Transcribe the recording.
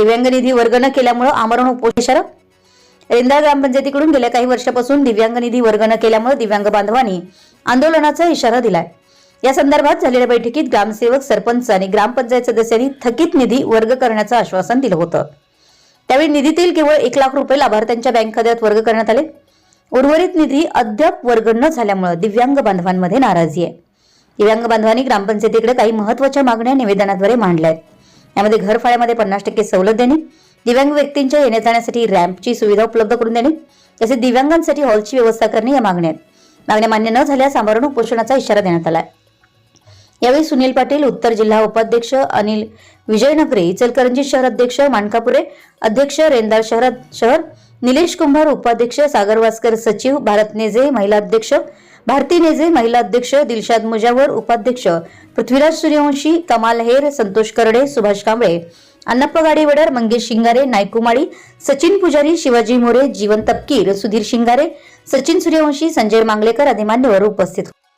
दिव्यांग निधी वर्ग न केल्यामुळे आमरण उपोषण रेंदाळ ग्रामपंचायतीकडून गेल्या काही वर्षापासून दिव्यांग निधी वर्ग न केल्यामुळे दिव्यांग बांधवांनी आंदोलनाचा इशारा दिलाय. या संदर्भात झालेल्या बैठकीत ग्रामसेवक सरपंच आणि ग्रामपंचायत सदस्यांनी थकीत निधी वर्ग करण्याचं आश्वासन दिलं होतं. त्यावेळी निधीतील केवळ एक लाख रुपये लाभार्थ्यांच्या बँक खात्यात वर्ग करण्यात आले. उर्वरित निधी अद्याप वर्ग न झाल्यामुळे दिव्यांग बांधवांमध्ये नाराजी आहे. दिव्यांग बांधवांनी ग्रामपंचायतीकडे काही महत्त्वाच्या मागण्या निवेदनाद्वारे मांडल्या आहेत यामध्ये घरफाळ्यामध्ये पन्नास टक्के सवलत देणे दिव्यांग व्यक्तींच्या येण्या जाण्यासाठी रॅम्पची सुविधा उपलब्ध करून देणे तसेच दिव्यांगांसाठी हॉलची व्यवस्था करणे या मागण्या आहेत. मागण्या मान्य न झाल्यास आमरण उपोषणाचा इशारा देण्यात आला यावेळी सुनील पाटील उत्तर जिल्हा उपाध्यक्ष अनिल विजयनगरे इचलकरंजी शहर अध्यक्ष मानकापुरे अध्यक्ष रेंदाळ शहर शहर निलेश कुंभार उपाध्यक्ष सागर वास्कर सचिव भारत नेजे महिला अध्यक्ष भारती नेजे महिला अध्यक्ष दिलशाद मुजावर उपाध्यक्ष पृथ्वीराज सूर्यवंशी कमाल हेर संतोष करडे सुभाष कांबळे अन्नप्पा गाडीवडर मंगेश शिंगारे नायकुमाळी सचिन पुजारी शिवाजी मोरे जीवन तपकीर सुधीर शिंगारे सचिन सूर्यवंशी संजय मांगलेकर आदी मान्यवर उपस्थित होते.